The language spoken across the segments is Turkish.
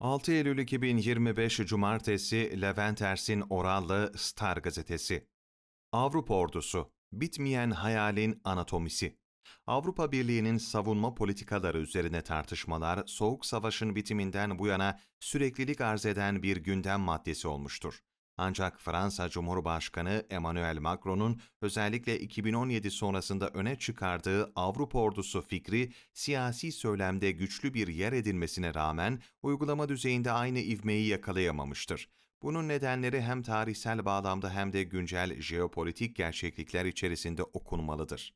6 Eylül 2025 Cumartesi Levent Ersin Orallı Star Gazetesi Avrupa Ordusu Bitmeyen Hayalin Anatomisi Avrupa Birliği'nin savunma politikaları üzerine tartışmalar, Soğuk Savaş'ın bitiminden bu yana süreklilik arz eden bir gündem maddesi olmuştur. Ancak Fransa Cumhurbaşkanı Emmanuel Macron'un özellikle 2017 sonrasında öne çıkardığı Avrupa ordusu fikri siyasi söylemde güçlü bir yer edinmesine rağmen uygulama düzeyinde aynı ivmeyi yakalayamamıştır. Bunun nedenleri hem tarihsel bağlamda hem de güncel jeopolitik gerçeklikler içerisinde okunmalıdır.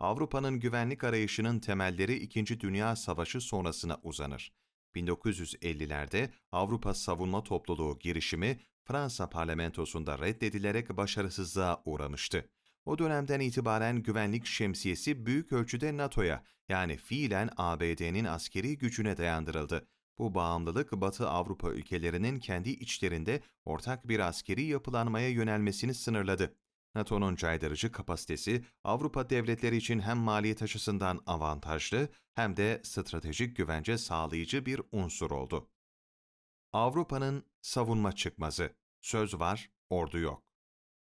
Avrupa'nın güvenlik arayışının temelleri İkinci Dünya Savaşı sonrasına uzanır. 1950'lerde Avrupa Savunma Topluluğu girişimi Fransa parlamentosunda reddedilerek başarısızlığa uğramıştı. O dönemden itibaren güvenlik şemsiyesi büyük ölçüde NATO'ya yani fiilen ABD'nin askeri gücüne dayandırıldı. Bu bağımlılık Batı Avrupa ülkelerinin kendi içlerinde ortak bir askeri yapılanmaya yönelmesini sınırladı. NATO'nun caydırıcı kapasitesi Avrupa devletleri için hem maliyet açısından avantajlı hem de stratejik güvence sağlayıcı bir unsur oldu. Avrupa'nın savunma çıkmazı. Söz var, ordu yok.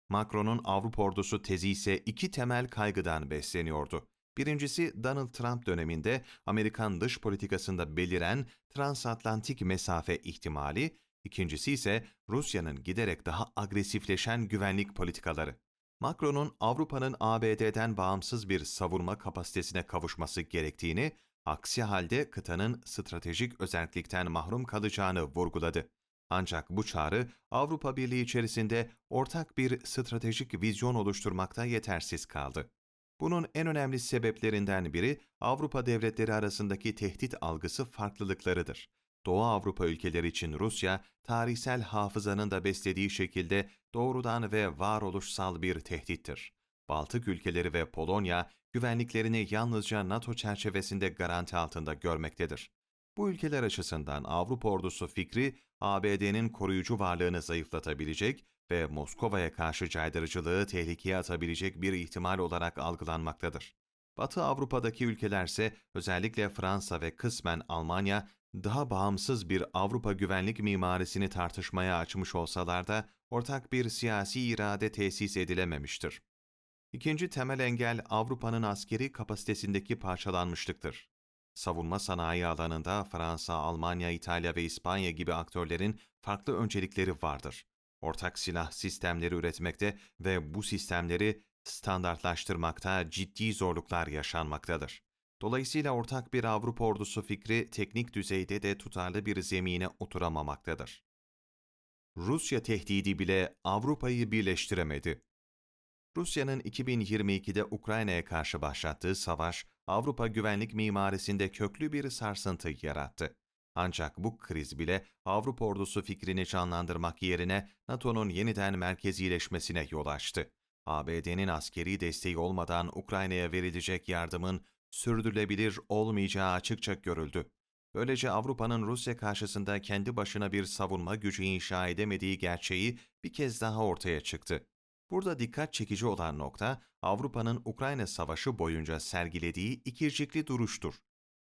Macron'un Avrupa ordusu tezi ise iki temel kaygıdan besleniyordu. Birincisi Donald Trump döneminde Amerikan dış politikasında beliren transatlantik mesafe ihtimali, ikincisi ise Rusya'nın giderek daha agresifleşen güvenlik politikaları. Macron'un Avrupa'nın ABD'den bağımsız bir savunma kapasitesine kavuşması gerektiğini, aksi halde kıtanın stratejik özellikten mahrum kalacağını vurguladı. Ancak bu çağrı Avrupa Birliği içerisinde ortak bir stratejik vizyon oluşturmakta yetersiz kaldı. Bunun en önemli sebeplerinden biri Avrupa devletleri arasındaki tehdit algısı farklılıklarıdır. Doğu Avrupa ülkeleri için Rusya, tarihsel hafızanın da beslediği şekilde doğrudan ve varoluşsal bir tehdittir. Baltık ülkeleri ve Polonya, güvenliklerini yalnızca NATO çerçevesinde garanti altında görmektedir. Bu ülkeler açısından Avrupa ordusu fikri, ABD'nin koruyucu varlığını zayıflatabilecek ve Moskova'ya karşı caydırıcılığı tehlikeye atabilecek bir ihtimal olarak algılanmaktadır. Batı Avrupa'daki ülkelerse özellikle Fransa ve kısmen Almanya daha bağımsız bir Avrupa güvenlik mimarisini tartışmaya açmış olsalar da ortak bir siyasi irade tesis edilememiştir. İkinci temel engel Avrupa'nın askeri kapasitesindeki parçalanmışlıktır. Savunma sanayi alanında Fransa, Almanya, İtalya ve İspanya gibi aktörlerin farklı öncelikleri vardır. Ortak silah sistemleri üretmekte ve bu sistemleri standartlaştırmakta ciddi zorluklar yaşanmaktadır. Dolayısıyla ortak bir Avrupa ordusu fikri teknik düzeyde de tutarlı bir zemine oturamamaktadır. Rusya tehdidi bile Avrupa'yı birleştiremedi. Rusya'nın 2022'de Ukrayna'ya karşı başlattığı savaş, Avrupa güvenlik mimarisinde köklü bir sarsıntı yarattı. Ancak bu kriz bile Avrupa ordusu fikrini canlandırmak yerine NATO'nun yeniden merkezileşmesine yol açtı. ABD'nin askeri desteği olmadan Ukrayna'ya verilecek yardımın sürdürülebilir olmayacağı açıkça görüldü. Böylece Avrupa'nın Rusya karşısında kendi başına bir savunma gücü inşa edemediği gerçeği bir kez daha ortaya çıktı. Burada dikkat çekici olan nokta Avrupa'nın Ukrayna Savaşı boyunca sergilediği ikircikli duruştur.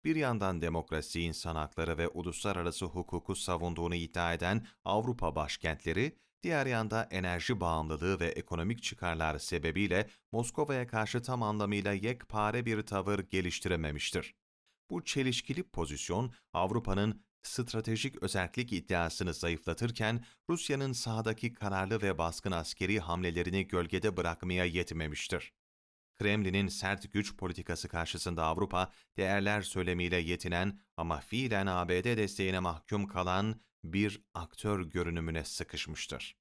Bir yandan demokrasi, insan hakları ve uluslararası hukuku savunduğunu iddia eden Avrupa başkentleri, diğer yanda enerji bağımlılığı ve ekonomik çıkarlar sebebiyle Moskova'ya karşı tam anlamıyla yekpare bir tavır geliştirememiştir. Bu çelişkili pozisyon Avrupa'nın stratejik özellik iddiasını zayıflatırken Rusya'nın sahadaki kararlı ve baskın askeri hamlelerini gölgede bırakmaya yetmemiştir. Kremlin'in sert güç politikası karşısında Avrupa, değerler söylemiyle yetinen ama fiilen ABD desteğine mahkum kalan bir aktör görünümüne sıkışmıştır.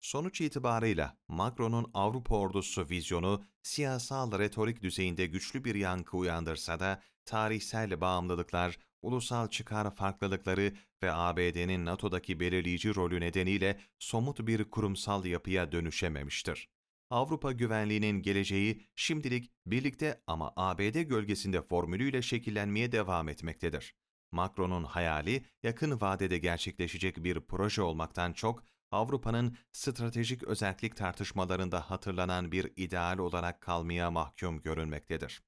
Sonuç itibarıyla Macron'un Avrupa ordusu vizyonu siyasal retorik düzeyinde güçlü bir yankı uyandırsa da tarihsel bağımlılıklar, ulusal çıkar farklılıkları ve ABD'nin NATO'daki belirleyici rolü nedeniyle somut bir kurumsal yapıya dönüşememiştir. Avrupa güvenliğinin geleceği şimdilik birlikte ama ABD gölgesinde formülüyle şekillenmeye devam etmektedir. Macron'un hayali yakın vadede gerçekleşecek bir proje olmaktan çok Avrupa'nın stratejik özellik tartışmalarında hatırlanan bir ideal olarak kalmaya mahkum görünmektedir.